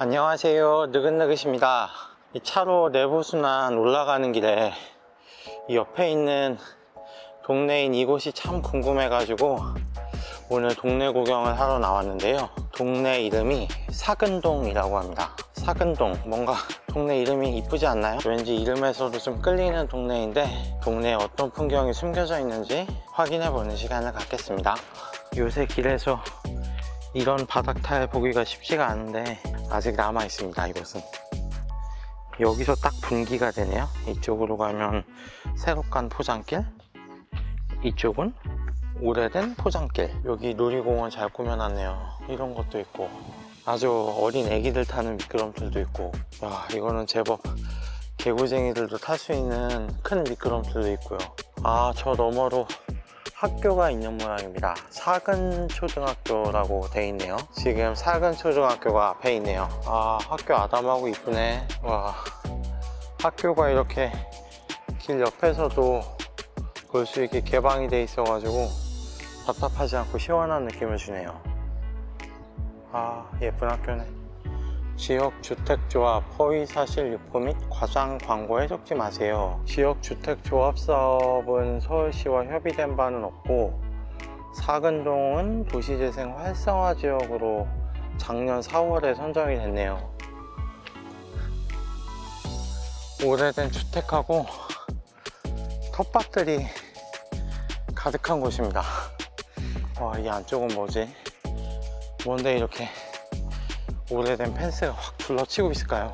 안녕하세요. 느긋느긋입니다. 이 차로 내부순환 올라가는 길에 이 옆에 있는 동네인 이곳이 참 궁금해 가지고 오늘 동네 구경을 하러 나왔는데요. 동네 이름이 사근동이라고 합니다. 사근동. 뭔가 동네 이름이 이쁘지 않나요? 왠지 이름에서도 좀 끌리는 동네인데 동네에 어떤 풍경이 숨겨져 있는지 확인해 보는 시간을 갖겠습니다. 요새 길에서 이런 바닥 타일 보기가 쉽지가 않은데 아직 남아 있습니다 이곳은. 여기서 딱 분기가 되네요. 이쪽으로 가면 새로 간 포장길 이쪽은 오래된 포장길. 여기 놀이공원 잘 꾸며놨네요. 이런 것도 있고 아주 어린 애기들 타는 미끄럼틀도 있고. 야 이거는 제법 개구쟁이들도 탈 수 있는 큰 미끄럼틀도 있고요. 아 저 너머로 학교가 있는 모양입니다. 사근 초등학교라고 돼 있네요. 지금 사근 초등학교가 앞에 있네요. 아 학교 아담하고 이쁘네. 와 학교가 이렇게 길 옆에서도 볼 수 있게 개방이 돼 있어 가지고 답답하지 않고 시원한 느낌을 주네요. 아 예쁜 학교네 지역 주택조합 허위 사실 유포 및 과장 광고에 적지 마세요. 지역 주택조합 사업은 서울시와 협의된 바는 없고 사근동은 도시재생 활성화 지역으로 작년 4월에 선정이 됐네요. 오래된 주택하고 텃밭들이 가득한 곳입니다. 와, 이 안쪽은 뭐지? 뭔데 이렇게 오래된 펜스가 확 둘러치고 있을까요?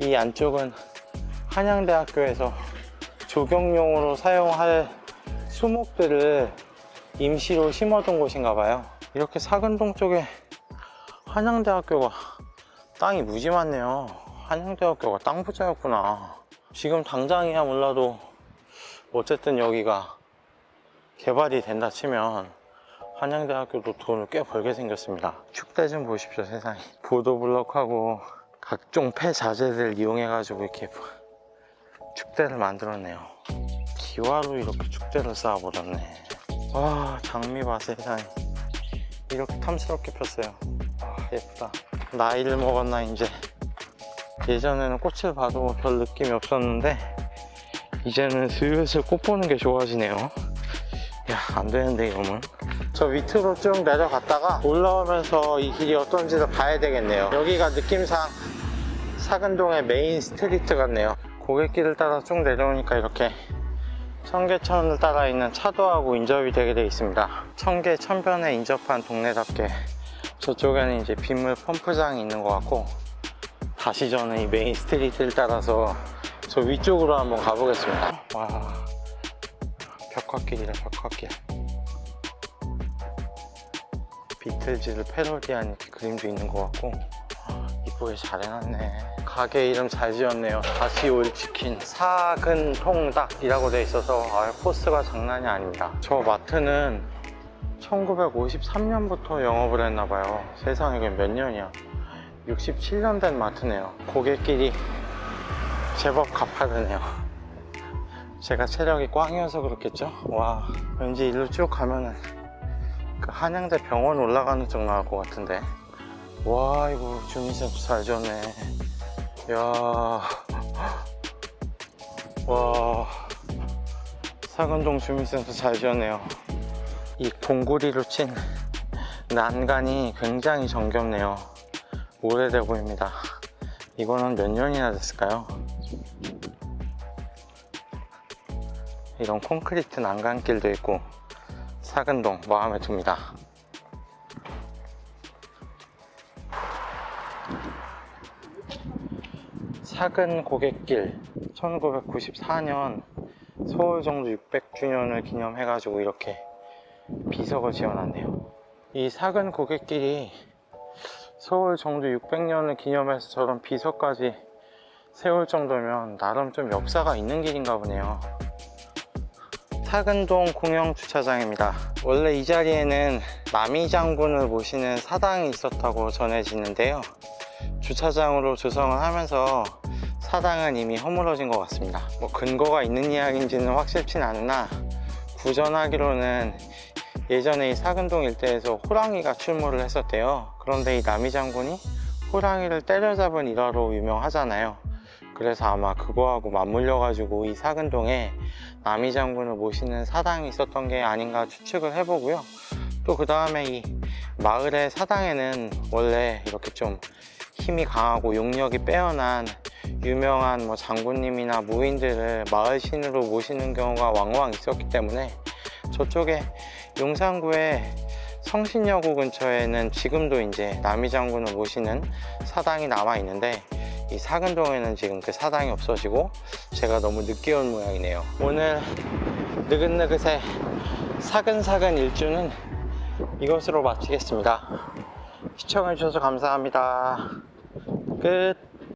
이 안쪽은 한양대학교에서 조경용으로 사용할 수목들을 임시로 심어둔 곳인가 봐요. 이렇게 사근동 쪽에 한양대학교가 땅이 무지 많네요. 한양대학교가 땅 부자였구나. 지금 당장이야 몰라도 어쨌든 여기가 개발이 된다 치면 한양대학교도 돈을 꽤 벌게 생겼습니다. 축대 좀 보십시오, 세상에. 보도블럭하고 각종 폐자재들 이용해 가지고 이렇게 축대를 만들었네요. 기와로 이렇게 축대를 쌓아버렸네. 와, 장미 봐, 세상에. 이렇게 탐스럽게 폈어요. 아, 예쁘다. 나이를 먹었나, 이제. 예전에는 꽃을 봐도 별 느낌이 없었는데, 이제는 슬슬 꽃 보는 게 좋아지네요. 야, 안 되는데, 이러면. 저 밑으로 쭉 내려갔다가 올라오면서 이 길이 어떤지를 봐야 되겠네요. 여기가 느낌상 사근동의 메인 스트리트 같네요. 고갯길을 따라 쭉 내려오니까 이렇게 청계천을 따라 있는 차도하고 인접이 되게 되어 있습니다. 청계 천변에 인접한 동네답게 저쪽에는 이제 빗물 펌프장이 있는 것 같고 다시 저는 이 메인 스트리트를 따라서 저 위쪽으로 한번 가보겠습니다. 와, 벽화길이다, 벽화길. 비틀즈를 패러디한 그림도 있는 것 같고. 아, 이쁘게 잘 해놨네. 가게 이름 잘 지었네요. 다시 올 치킨. 사근 통닭이라고 돼 있어서 아, 코스가 장난이 아닙니다. 저 마트는 1953년부터 영업을 했나봐요. 세상에 이게 몇 년이야? 67년 된 마트네요. 고객끼리 제법 가파르네요. 제가 체력이 꽝이어서 그렇겠죠? 와 왠지 일로 쭉 가면은 그 한양대 병원 올라가는 쪽 나올 것 같은데. 와 이거 주민센터 잘 지었네. 이야. 와. 사근동 주민센터 잘 지었네요. 이 공구리로 친 난간이 굉장히 정겹네요. 오래돼 보입니다. 이거는 몇 년이나 됐을까요? 이런 콘크리트 난간길도 있고 사근동 마음에 듭니다. 사근 고갯길 1994년 서울 정도 600주년을 기념해가지고 이렇게 비석을 지어놨네요. 이 사근 고갯길이 서울 정도 600년을 기념해서 저런 비석까지 세울 정도면 나름 좀 역사가 있는 길인가 보네요. 사근동 공영주차장입니다. 원래 이 자리에는 남이 장군을 모시는 사당이 있었다고 전해지는데요. 주차장으로 조성을 하면서 사당은 이미 허물어진 것 같습니다. 뭐 근거가 있는 이야기인지는 확실치 않으나 구전하기로는 예전에 이 사근동 일대에서 호랑이가 출몰을 했었대요. 그런데 이 남이 장군이 호랑이를 때려잡은 일화로 유명하잖아요. 그래서 아마 그거하고 맞물려 가지고 이 사근동에 남이 장군을 모시는 사당이 있었던 게 아닌가 추측을 해보고요. 또 그 다음에 이 마을의 사당에는 원래 이렇게 좀 힘이 강하고 용력이 빼어난 유명한 뭐 장군님이나 무인들을 마을 신으로 모시는 경우가 왕왕 있었기 때문에 저쪽에 용산구의 성신여고 근처에는 지금도 이제 남이 장군을 모시는 사당이 남아 있는데 이 사근동에는 지금 그 사당이 없어지고 제가 너무 늦게 온 모양이네요. 오늘 느긋느긋의 사근사근 일주는 이것으로 마치겠습니다. 시청해주셔서 감사합니다. 끝.